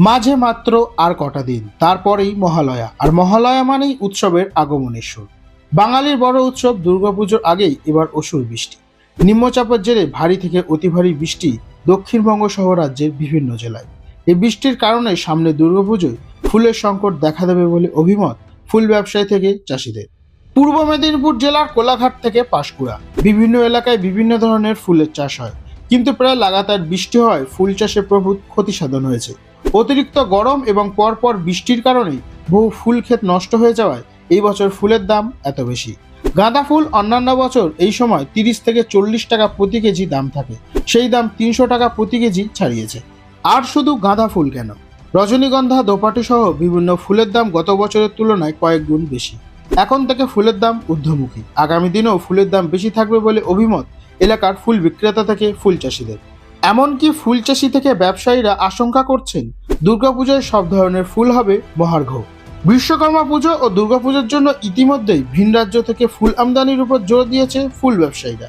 মাঝে মাত্র আর কটা দিন, তারপরেই মহালয়া। আর মহালয়া মানেই উৎসবের আগমনের সুর বাঙালির বড় উৎসব দুর্গাপুজোর আগেই এবার অসুর বৃষ্টি। নিম্নচাপের জেরে ভারী থেকে অতি ভারী বৃষ্টি দক্ষিণবঙ্গ সহ রাজ্যের বিভিন্ন জেলায়। এই বৃষ্টির কারণে সামনে দুর্গাপুজোয় ফুলের সংকট দেখা দেবে বলে অভিমত ফুল ব্যবসায়ী থেকে চাষিদের। পূর্ব মেদিনীপুর জেলার কোলাঘাট থেকে পাঁশকুড়া। বিভিন্ন এলাকায় বিভিন্ন ধরনের ফুলের চাষ হয়। কিন্তু প্রায় লাগাতার বৃষ্টি হয় ফুল চাষে প্রভূত ক্ষতি সাধন হয়েছে। অতিরিক্ত গরম এবং পরপর বৃষ্টির কারণে বহু ফুল ক্ষেত নষ্ট হয়ে যাওয়ায় এই বছর ফুলের দাম এত বেশি। গাঁদা ফুল অন্যান্য বছর এই সময় তিরিশ থেকে চল্লিশ টাকা প্রতি কেজি দাম থাকে। সেই দাম তিনশো টাকা প্রতি কেজি ছাড়িয়েছে। আর শুধু গাঁদা ফুল কেন? রজনীগন্ধা দোপাটি সহ বিভিন্ন ফুলের দাম গত বছরের তুলনায় কয়েক গুণ বেশি। এখন থেকে ফুলের দাম ঊর্ধ্বমুখী। আগামী দিনেও ফুলের দাম বেশি থাকবে বলে অভিমত এলাকার ফুল বিক্রেতা থেকে ফুল চাষিদের। এমনকি ফুল চাষি থেকে ব্যবসায়ীরা আশঙ্কা করছেন দুর্গাপূজায় সব ধরনের ফুল হবে মহার্ঘ। বিশ্বকর্মা পুজো ও দুর্গাপুজোর জন্য ইতিমধ্যেই ভিন রাজ্য থেকে ফুল আমদানির উপর জোর দিয়েছে ফুল ব্যবসায়ীরা।